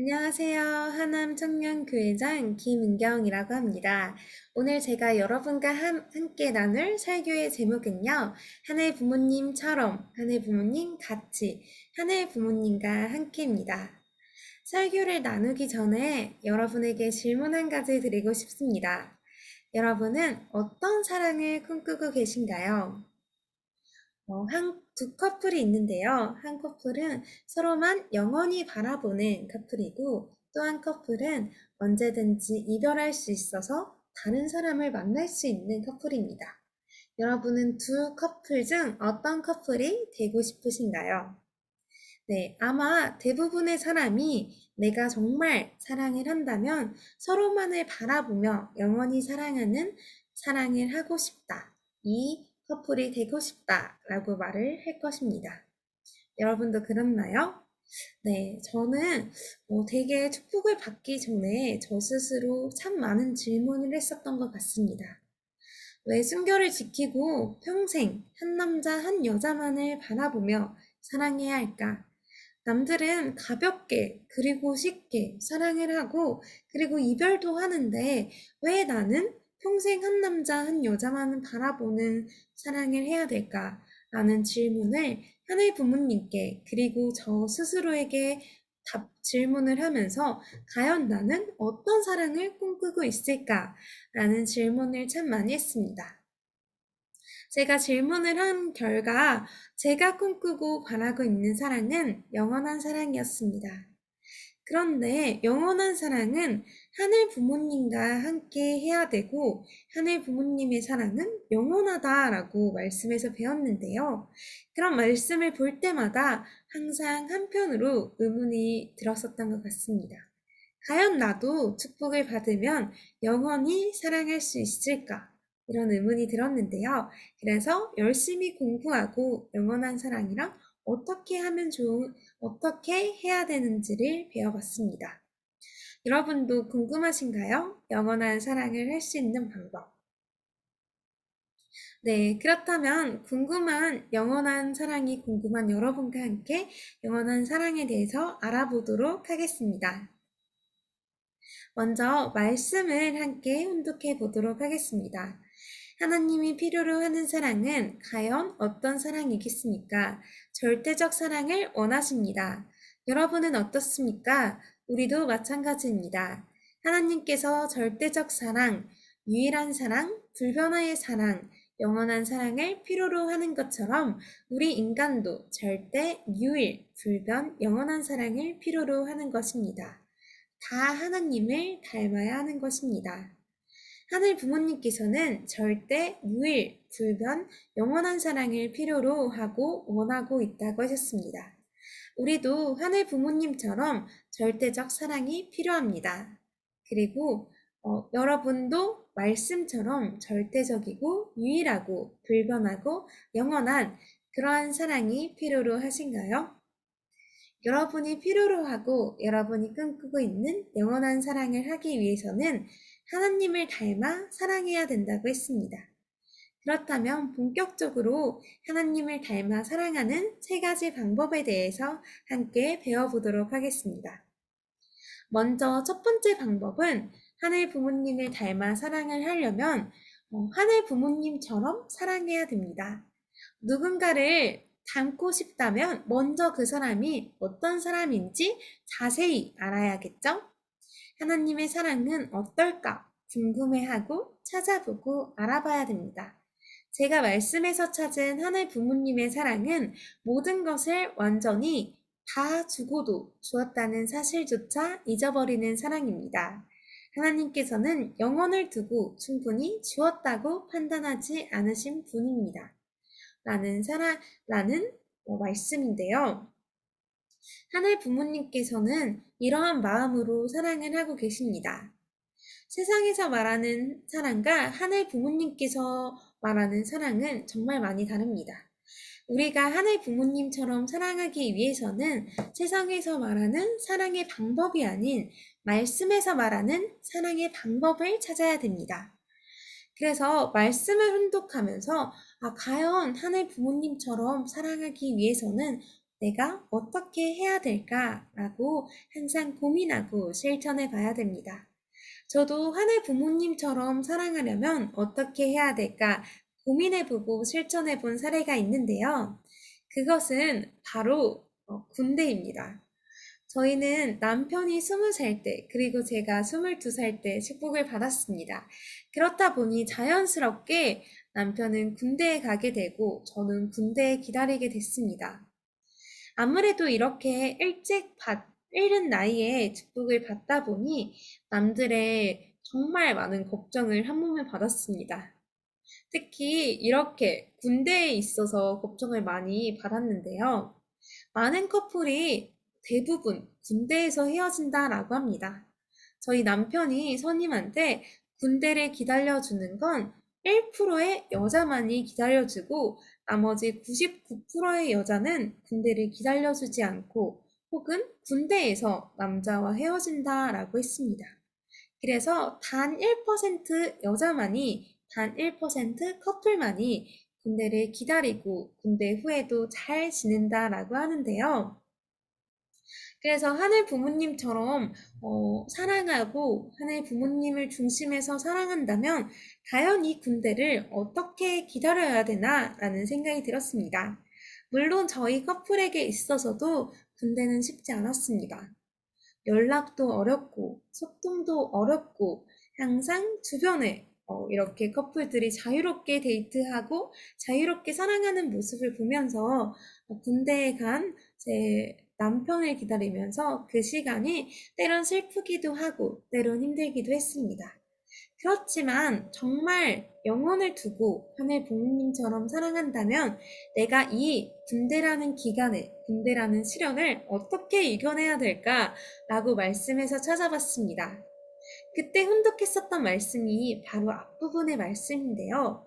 안녕하세요. 하남 청년교회장 김은경이라고 합니다. 오늘 제가 여러분과 함, 함께 나눌 설교의 제목은요. 하늘 부모님처럼, 하늘 부모님 같이, 하늘 부모님과 함께입니다. 설교를 나누기 전에 여러분에게 질문 한 가지 드리고 싶습니다. 여러분은 어떤 사랑을 꿈꾸고 계신가요? 어, 한, 두 커플이 있는데요. 한 커플은 서로만 영원히 바라보는 커플이고 또 한 커플은 언제든지 이별할 수 있어서 다른 사람을 만날 수 있는 커플입니다. 여러분은 두 커플 중 어떤 커플이 되고 싶으신가요? 네, 아마 대부분의 사람이 내가 정말 사랑을 한다면 서로만을 바라보며 영원히 사랑하는 사랑을 하고 싶다. 이 커플이 되고 싶다 라고 말을 할 것입니다. 여러분도 그렇나요? 네, 저는 어, 되게 축복을 받기 전에 저 스스로 참 많은 질문을 했었던 것 같습니다. 왜 순결을 지키고 평생 한 남자 한 여자만을 바라보며 사랑해야 할까? 남들은 가볍게 그리고 쉽게 사랑을 하고 그리고 이별도 하는데 왜 나는 평생 한 남자 한 여자만을 바라보는 사랑을 해야 될까? 라는 질문을 하늘 부모님께 그리고 저 스스로에게 답, 질문을 하면서 과연 나는 어떤 사랑을 꿈꾸고 있을까? 라는 질문을 참 많이 했습니다. 제가 질문을 한 결과 제가 꿈꾸고 바라고 있는 사랑은 영원한 사랑이었습니다. 그런데 영원한 사랑은 하늘 부모님과 함께 해야 되고 하늘 부모님의 사랑은 영원하다라고 말씀에서 배웠는데요. 그런 말씀을 볼 때마다 항상 한편으로 의문이 들었었던 것 같습니다. 과연 나도 축복을 받으면 영원히 사랑할 수 있을까? 이런 의문이 들었는데요. 그래서 열심히 공부하고 영원한 사랑이랑 어떻게 하면 좋은, 어떻게 해야 되는지를 배워봤습니다. 여러분도 궁금하신가요? 영원한 사랑을 할 수 있는 방법. 네, 그렇다면 궁금한 영원한 사랑이 궁금한 여러분과 함께 영원한 사랑에 대해서 알아보도록 하겠습니다. 먼저 말씀을 함께 혼독해 보도록 하겠습니다. 하나님이 필요로 하는 사랑은 과연 어떤 사랑이겠습니까? 절대적 사랑을 원하십니다. 여러분은 어떻습니까? 우리도 마찬가지입니다. 하나님께서 절대적 사랑, 유일한 사랑, 불변화의 사랑, 영원한 사랑을 필요로 하는 것처럼 우리 인간도 절대, 유일, 불변, 영원한 사랑을 필요로 하는 것입니다. 다 하나님을 닮아야 하는 것입니다. 하늘 부모님께서는 절대 무일, 불변, 영원한 사랑을 필요로 하고 원하고 있다고 하셨습니다. 우리도 하늘 부모님처럼 절대적 사랑이 필요합니다. 그리고 어, 여러분도 말씀처럼 절대적이고 유일하고 불변하고 영원한 그러한 사랑이 필요로 하신가요? 여러분이 필요로 하고 여러분이 꿈꾸고 있는 영원한 사랑을 하기 위해서는 하나님을 닮아 사랑해야 된다고 했습니다. 그렇다면 본격적으로 하나님을 닮아 사랑하는 세 가지 방법에 대해서 함께 배워보도록 하겠습니다. 먼저 첫 번째 방법은 하늘 부모님을 닮아 사랑을 하려면 어, 하늘 부모님처럼 사랑해야 됩니다. 누군가를 닮고 싶다면 먼저 그 사람이 어떤 사람인지 자세히 알아야겠죠? 하나님의 사랑은 어떨까 궁금해하고 찾아보고 알아봐야 됩니다. 제가 말씀에서 찾은 하늘 부모님의 사랑은 모든 것을 완전히 다 주고도 주었다는 사실조차 잊어버리는 사랑입니다. 하나님께서는 영혼을 두고 충분히 주었다고 판단하지 않으신 분입니다. 라는 사랑, 라는 어, 말씀인데요. 하늘 부모님께서는 이러한 마음으로 사랑을 하고 계십니다. 세상에서 말하는 사랑과 하늘 부모님께서 말하는 사랑은 정말 많이 다릅니다. 우리가 하늘 부모님처럼 사랑하기 위해서는 세상에서 말하는 사랑의 방법이 아닌 말씀에서 말하는 사랑의 방법을 찾아야 됩니다. 그래서 말씀을 훈독하면서 아, 과연 하늘 부모님처럼 사랑하기 위해서는 내가 어떻게 해야 될까라고 항상 고민하고 실천해 봐야 됩니다. 저도 하늘 부모님처럼 사랑하려면 어떻게 해야 될까 고민해 보고 실천해 본 사례가 있는데요. 그것은 바로 어, 군대입니다. 저희는 남편이 스무 살 때, 그리고 제가 스물두 살때 축복을 받았습니다. 그렇다 보니 자연스럽게 남편은 군대에 가게 되고 저는 군대에 기다리게 됐습니다. 아무래도 이렇게 일찍 받, 이른 나이에 축복을 받다 보니 남들의 정말 많은 걱정을 한 몸에 받았습니다. 특히 이렇게 군대에 있어서 걱정을 많이 받았는데요. 많은 커플이 대부분 군대에서 헤어진다라고 합니다. 저희 남편이 선임한테 군대를 기다려주는 건 1%의 여자만이 기다려주고 나머지 99%의 여자는 군대를 기다려주지 않고 혹은 군대에서 남자와 헤어진다라고 했습니다. 그래서 단 1% 여자만이 단 1% 커플만이 군대를 기다리고 군대 후에도 잘 지낸다라고 하는데요. 그래서 하늘 부모님처럼 어, 사랑하고 하늘 부모님을 중심에서 사랑한다면 과연 이 군대를 어떻게 기다려야 되나 라는 생각이 들었습니다. 물론 저희 커플에게 있어서도 군대는 쉽지 않았습니다. 연락도 어렵고 소통도 어렵고 항상 주변에 어, 이렇게 커플들이 자유롭게 데이트하고 자유롭게 사랑하는 모습을 보면서 어, 군대에 간 제 남편을 기다리면서 그 시간이 때론 슬프기도 하고 때론 힘들기도 했습니다. 그렇지만 정말 영혼을 두고 하늘 부모님처럼 사랑한다면 내가 이 군대라는 기간을, 군대라는 시련을 어떻게 이겨내야 될까라고 말씀해서 찾아봤습니다. 그때 훈독했었던 말씀이 바로 앞부분의 말씀인데요.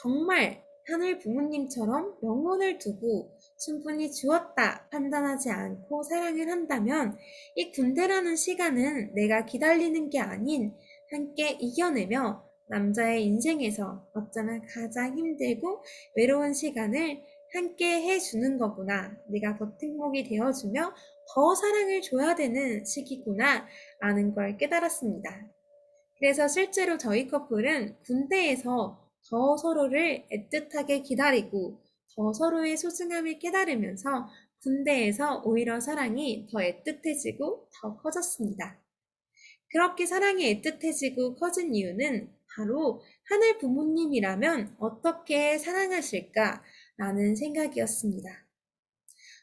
정말 하늘 부모님처럼 영혼을 두고 충분히 주었다 판단하지 않고 사랑을 한다면 이 군대라는 시간은 내가 기다리는 게 아닌 함께 이겨내며 남자의 인생에서 어쩌면 가장 힘들고 외로운 시간을 함께 해주는 거구나. 내가 버팀목이 되어주며 더 사랑을 줘야 되는 시기구나. 라는 걸 깨달았습니다. 그래서 실제로 저희 커플은 군대에서 더 서로를 애틋하게 기다리고 더 서로의 소중함을 깨달으면서 군대에서 오히려 사랑이 더 애틋해지고 더 커졌습니다. 그렇게 사랑이 애틋해지고 커진 이유는 바로 하늘 부모님이라면 어떻게 사랑하실까 라는 생각이었습니다.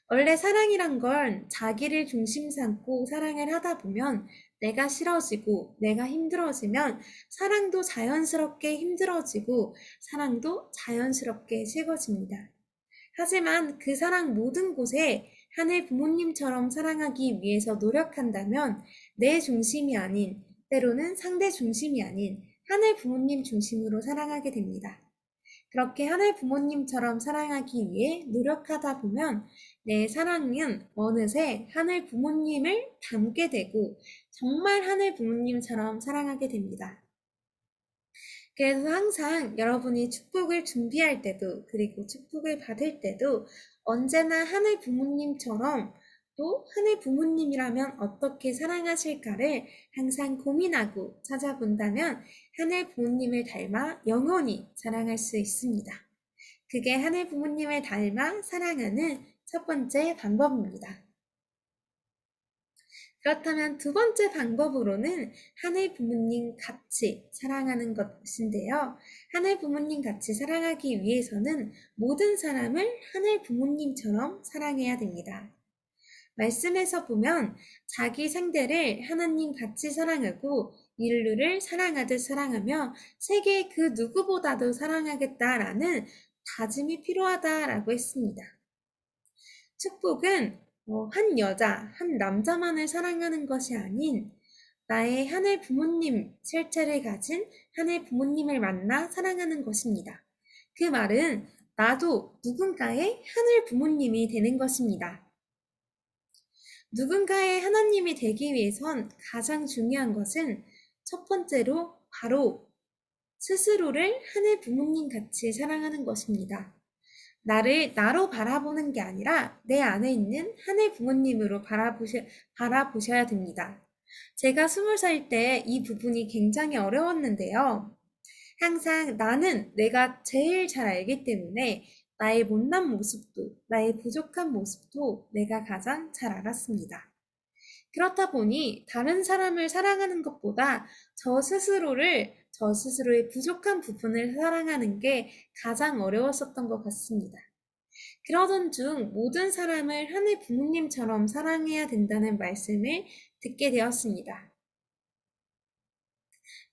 원래 사랑이란 건 자기를 중심 삼고 사랑을 하다 보면 내가 싫어지고 내가 힘들어지면 사랑도 자연스럽게 힘들어지고 사랑도 자연스럽게 식어집니다. 하지만 그 사랑 모든 곳에 하늘 부모님처럼 사랑하기 위해서 노력한다면 내 중심이 아닌 때로는 상대 중심이 아닌 하늘 부모님 중심으로 사랑하게 됩니다. 그렇게 하늘 부모님처럼 사랑하기 위해 노력하다 보면 내 사랑은 어느새 하늘 부모님을 닮게 되고 정말 하늘 부모님처럼 사랑하게 됩니다. 그래서 항상 여러분이 축복을 준비할 때도 그리고 축복을 받을 때도 언제나 하늘 부모님처럼 또 하늘 부모님이라면 어떻게 사랑하실까를 항상 고민하고 찾아본다면 하늘 부모님을 닮아 영원히 사랑할 수 있습니다. 그게 하늘 부모님을 닮아 사랑하는 첫 번째 방법입니다. 그렇다면 두 번째 방법으로는 하늘 부모님 같이 사랑하는 것인데요. 하늘 부모님 같이 사랑하기 위해서는 모든 사람을 하늘 부모님처럼 사랑해야 됩니다. 말씀에서 보면 자기 상대를 하나님 같이 사랑하고 인류를 사랑하듯 사랑하며 세계 그 누구보다도 사랑하겠다라는 다짐이 필요하다라고 했습니다. 축복은 어, 한 여자, 한 남자만을 사랑하는 것이 아닌 나의 하늘 부모님 실체를 가진 하늘 부모님을 만나 사랑하는 것입니다. 그 말은 나도 누군가의 하늘 부모님이 되는 것입니다. 누군가의 하나님이 되기 위해선 가장 중요한 것은 첫 번째로 바로 스스로를 하늘 부모님 같이 사랑하는 것입니다. 나를 나로 바라보는 게 아니라 내 안에 있는 하늘 부모님으로 바라보셔, 바라보셔야 됩니다. 제가 스물 살 때 이 부분이 굉장히 어려웠는데요. 항상 나는 내가 제일 잘 알기 때문에 나의 못난 모습도, 나의 부족한 모습도 내가 가장 잘 알았습니다. 그렇다 보니 다른 사람을 사랑하는 것보다 저 스스로를, 저 스스로의 부족한 부분을 사랑하는 게 가장 어려웠었던 것 같습니다. 그러던 중 모든 사람을 하늘 부모님처럼 사랑해야 된다는 말씀을 듣게 되었습니다.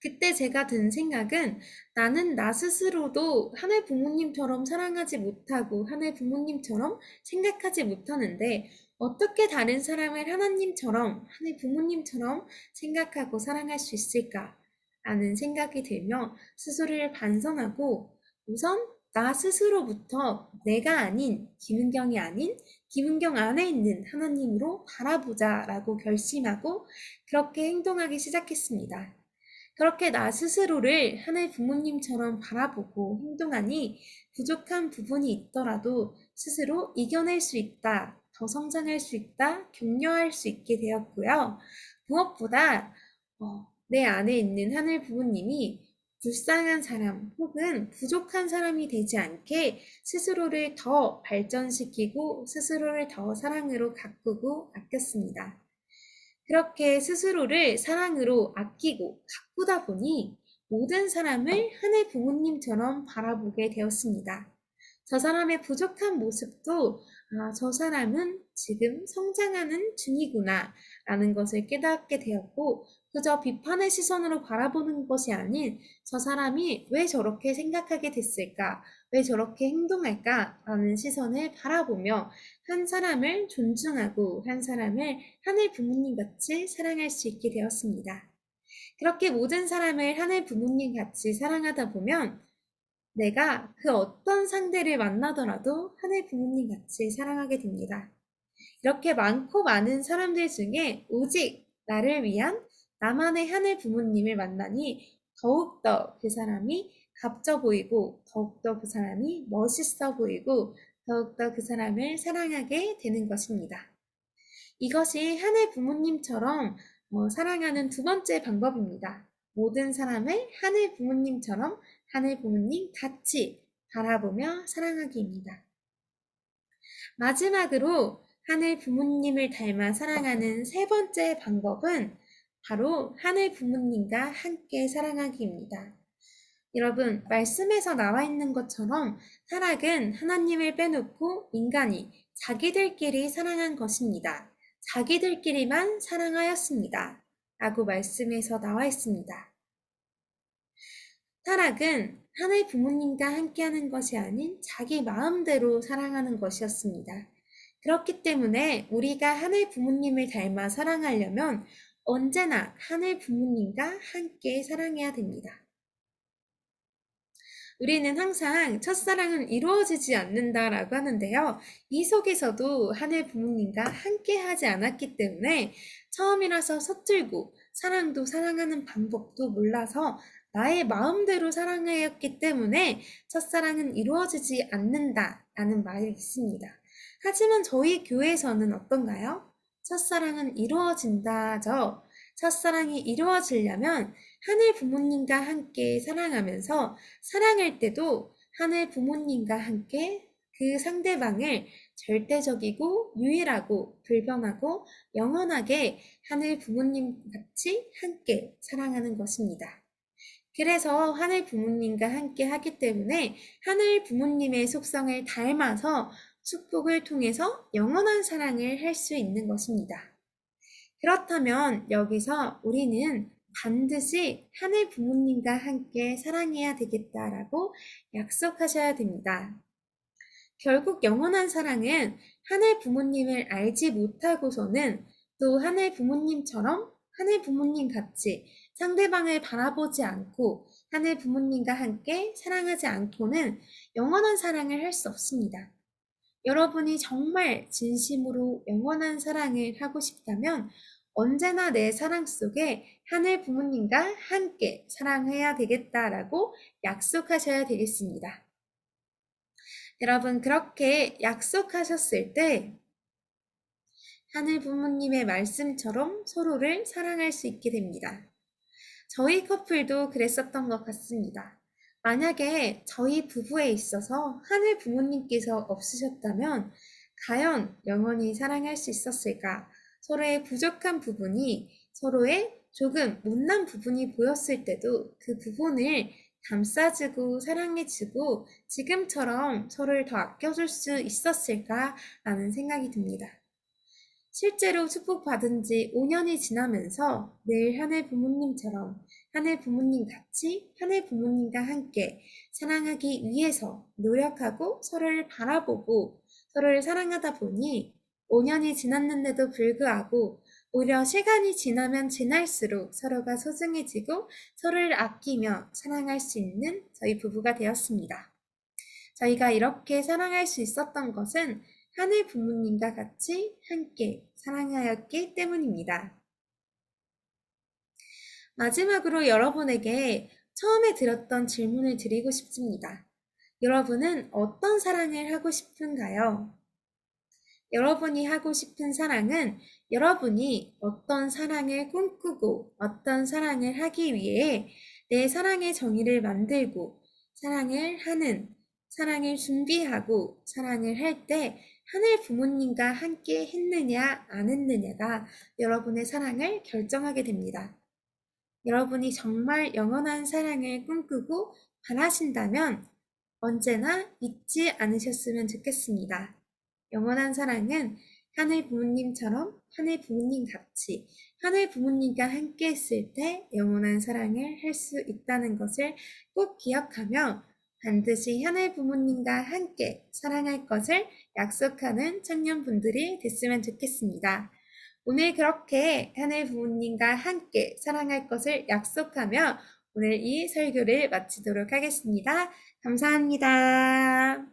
그때 제가 든 생각은 나는 나 스스로도 하늘 부모님처럼 사랑하지 못하고 하늘 부모님처럼 생각하지 못하는데 어떻게 다른 사람을 하나님처럼 하늘 부모님처럼 생각하고 사랑할 수 있을까? 라는 생각이 들며 스스로를 반성하고 우선 나 스스로부터 내가 아닌 김은경이 아닌 김은경 안에 있는 하나님으로 바라보자 라고 결심하고 그렇게 행동하기 시작했습니다. 그렇게 나 스스로를 하나의 부모님처럼 바라보고 행동하니 부족한 부분이 있더라도 스스로 이겨낼 수 있다, 더 성장할 수 있다, 격려할 수 있게 되었고요. 무엇보다 어, 내 안에 있는 하늘 부모님이 불쌍한 사람 혹은 부족한 사람이 되지 않게 스스로를 더 발전시키고 스스로를 더 사랑으로 가꾸고 아꼈습니다. 그렇게 스스로를 사랑으로 아끼고 가꾸다 보니 모든 사람을 하늘 부모님처럼 바라보게 되었습니다. 저 사람의 부족한 모습도 아, 저 사람은 지금 성장하는 중이구나 라는 것을 깨닫게 되었고 그저 비판의 시선으로 바라보는 것이 아닌 저 사람이 왜 저렇게 생각하게 됐을까? 왜 저렇게 행동할까? 라는 시선을 바라보며 한 사람을 존중하고 한 사람을 하늘 부모님 같이 사랑할 수 있게 되었습니다. 그렇게 모든 사람을 하늘 부모님 같이 사랑하다 보면 내가 그 어떤 상대를 만나더라도 하늘 부모님 같이 사랑하게 됩니다. 이렇게 많고 많은 사람들 중에 오직 나를 위한 나만의 하늘 부모님을 만나니 더욱더 그 사람이 값져 보이고 더욱더 그 사람이 멋있어 보이고 더욱더 그 사람을 사랑하게 되는 것입니다. 이것이 하늘 부모님처럼 어, 사랑하는 두 번째 방법입니다. 모든 사람을 하늘 부모님처럼 하늘 부모님 같이 바라보며 사랑하기입니다. 마지막으로 하늘 부모님을 닮아 사랑하는 세 번째 방법은 바로 하늘 부모님과 함께 사랑하기입니다. 여러분, 말씀에서 나와 있는 것처럼 타락은 하나님을 빼놓고 인간이 자기들끼리 사랑한 것입니다. 자기들끼리만 사랑하였습니다. 라고 말씀에서 나와 있습니다. 타락은 하늘 부모님과 함께하는 것이 아닌 자기 마음대로 사랑하는 것이었습니다. 그렇기 때문에 우리가 하늘 부모님을 닮아 사랑하려면 언제나 하늘 부모님과 함께 사랑해야 됩니다. 우리는 항상 첫사랑은 이루어지지 않는다라고 하는데요. 이 속에서도 하늘 부모님과 함께 하지 않았기 때문에 처음이라서 서툴고 사랑도 사랑하는 방법도 몰라서 나의 마음대로 사랑하였기 때문에 첫사랑은 이루어지지 않는다 라는 말이 있습니다. 하지만 저희 교회에서는 어떤가요? 첫사랑은 이루어진다죠. 첫사랑이 이루어지려면 하늘 부모님과 함께 사랑하면서 사랑할 때도 하늘 부모님과 함께 그 상대방을 절대적이고 유일하고 불변하고 영원하게 하늘 부모님 같이 함께 사랑하는 것입니다. 그래서 하늘 부모님과 함께 하기 때문에 하늘 부모님의 속성을 닮아서 축복을 통해서 영원한 사랑을 할 수 있는 것입니다. 그렇다면 여기서 우리는 반드시 하늘 부모님과 함께 사랑해야 되겠다라고 약속하셔야 됩니다. 결국 영원한 사랑은 하늘 부모님을 알지 못하고서는 또 하늘 부모님처럼 하늘 부모님 같이 상대방을 바라보지 않고 하늘 부모님과 함께 사랑하지 않고는 영원한 사랑을 할 수 없습니다. 여러분이 정말 진심으로 영원한 사랑을 하고 싶다면 언제나 내 사랑 속에 하늘 부모님과 함께 사랑해야 되겠다라고 약속하셔야 되겠습니다. 여러분, 그렇게 약속하셨을 때 하늘 부모님의 말씀처럼 서로를 사랑할 수 있게 됩니다. 저희 커플도 그랬었던 것 같습니다. 만약에 저희 부부에 있어서 하늘 부모님께서 없으셨다면 과연 영원히 사랑할 수 있었을까? 서로의 부족한 부분이 서로의 조금 못난 부분이 보였을 때도 그 부분을 감싸주고 사랑해주고 지금처럼 서로를 더 아껴줄 수 있었을까라는 생각이 듭니다. 실제로 축복받은 지 5년이 지나면서 늘 하늘 부모님처럼 하늘 부모님 같이 하늘 부모님과 함께 사랑하기 위해서 노력하고 서로를 바라보고 서로를 사랑하다 보니 5년이 지났는데도 불구하고 오히려 시간이 지나면 지날수록 서로가 소중해지고 서로를 아끼며 사랑할 수 있는 저희 부부가 되었습니다. 저희가 이렇게 사랑할 수 있었던 것은 하늘 부모님과 같이 함께 사랑하였기 때문입니다. 마지막으로 여러분에게 처음에 들었던 질문을 드리고 싶습니다. 여러분은 어떤 사랑을 하고 싶은가요? 여러분이 하고 싶은 사랑은 여러분이 어떤 사랑을 꿈꾸고 어떤 사랑을 하기 위해 내 사랑의 정의를 만들고 사랑을 하는, 사랑을 준비하고 사랑을 할 때 하늘 부모님과 함께 했느냐, 안 했느냐가 여러분의 사랑을 결정하게 됩니다. 여러분이 정말 영원한 사랑을 꿈꾸고 바라신다면 언제나 잊지 않으셨으면 좋겠습니다. 영원한 사랑은 하늘 부모님처럼 하늘 부모님 같이 하늘 부모님과 함께 했을 때 영원한 사랑을 할 수 있다는 것을 꼭 기억하며 반드시 하늘 부모님과 함께 사랑할 것을 약속하는 청년분들이 됐으면 좋겠습니다. 오늘 그렇게 하늘 부모님과 함께 사랑할 것을 약속하며 오늘 이 설교를 마치도록 하겠습니다. 감사합니다.